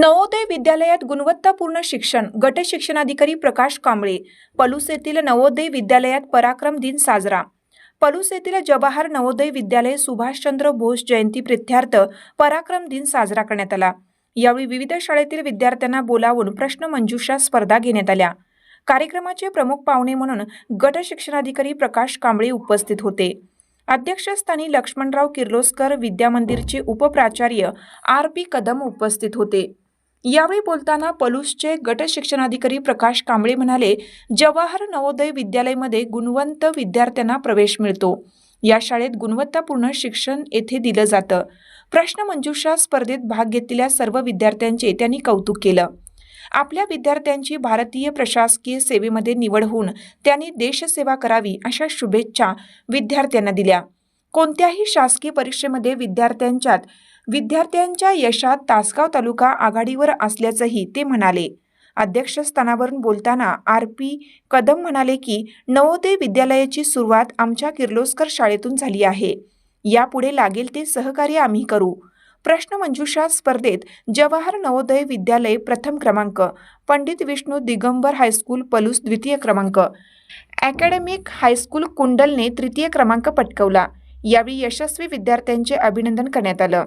नवोदय विद्यालयात गुणवत्तापूर्ण शिक्षण गट शिक्षणाधिकारी प्रकाश कांबळे. पलूस येथील नवोदय विद्यालयात पराक्रम दिन साजरा. पलूस येथील जवाहर नवोदय विद्यालय सुभाषचंद्र बोस जयंती प्रित्यार्थ पराक्रम दिन साजरा करण्यात आला. यावेळी विविध शाळेतील विद्यार्थ्यांना बोलावून प्रश्नमंजुषा स्पर्धा घेण्यात आल्या. कार्यक्रमाचे प्रमुख पाहुणे म्हणून गट शिक्षणाधिकारी प्रकाश कांबळे उपस्थित होते. अध्यक्षस्थानी लक्ष्मणराव किर्लोस्कर विद्यामंदिरचे उपप्राचार्य आर पी कदम उपस्थित होते. यावेळी बोलताना पलूसचे गट शिक्षणाधिकारी प्रकाश कांबळे म्हणाले जवाहर नवोदय विद्यालयमध्ये गुणवंत विद्यार्थ्यांना प्रवेश मिळतो. या शाळेत गुणवत्तापूर्ण शिक्षण येथे दिलं जातं. प्रश्न मंजुषा स्पर्धेत भाग घेतलेल्या सर्व विद्यार्थ्यांचे त्यांनी कौतुक केलं. आपल्या विद्यार्थ्यांची भारतीय प्रशासकीय सेवेमध्ये निवड होऊन त्यांनी देशसेवा करावी अशा शुभेच्छा विद्यार्थ्यांना दिल्या. कोणत्याही शासकीय परीक्षेमध्ये विद्यार्थ्यांच्यात विद्यार्थ्यांच्या यशात तासगाव तालुका आघाडीवर असल्याचंही ते म्हणाले. अध्यक्षस्थानावरून बोलताना आर पी कदम म्हणाले की नवोदय विद्यालयाची सुरुवात आमच्या किर्लोस्कर शाळेतून झाली आहे. यापुढे लागेल ते सहकार्य आम्ही करू. प्रश्नमंजुषा स्पर्धेत जवाहर नवोदय विद्यालय प्रथम क्रमांक पंडित विष्णू दिगंबर हायस्कूल पलूस द्वितीय क्रमांक. अकॅडमिक हायस्कूल कुंडलने तृतीय क्रमांक पटकवला. यावेळी यशस्वी विद्यार्थ्यांचे अभिनंदन करण्यात आलं.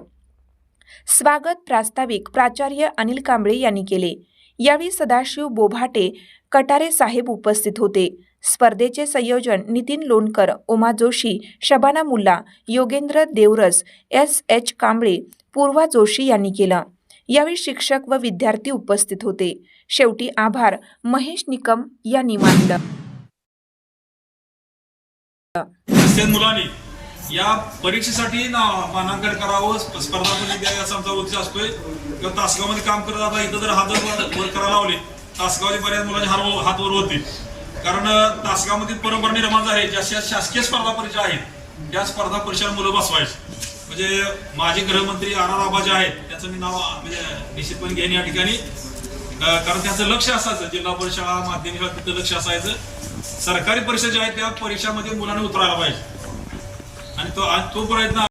स्वागत प्रास्ताविक प्राचार्य अनिल कांबळे यांनी केले. यावेळी सदाशिव बोभाटे कटारे साहेब उपस्थित होते. स्पर्धेचे संयोजन नितीन लोणकर उमा जोशी शबाना मुल्ला योगेंद्र देवरस एस एच कांबळे पूर्वा जोशी यांनी केलं. यावेळी शिक्षक व विद्यार्थी उपस्थित होते. शेवटी आभार महेश निकम यांनी मानलं. मुलांनी या परीक्षेसाठी ना मानांकन करावं स्पर्धा परीक्षा द्यावी असा आमचा उद्देश असतोय. किंवा तासगावमध्ये काम करत आता इथं जर हात वर करायला लावले तासगावचे बऱ्याच मुलांचे हात हात वर होते. कारण तासगावमध्ये परंपरा निर्माण झाली. जशा शासकीय स्पर्धा परीक्षा आहेत त्या स्पर्धा परीक्षा मुलं बसवायची. म्हणजे माजी गृहमंत्री आर आबा जे आहेत त्याचं मी नाव म्हणजे निश्चितपणे घेईन या ठिकाणी. कारण त्याचं लक्ष असायचं. जिल्हा परिषद माध्यमिक शाळा तिथं लक्ष असायचं. सरकारी परीक्षा ज्या आहेत त्या परीक्षामध्ये मुलांनी उतरायला पाहिजे. आणि तो आणि तो प्रयत्न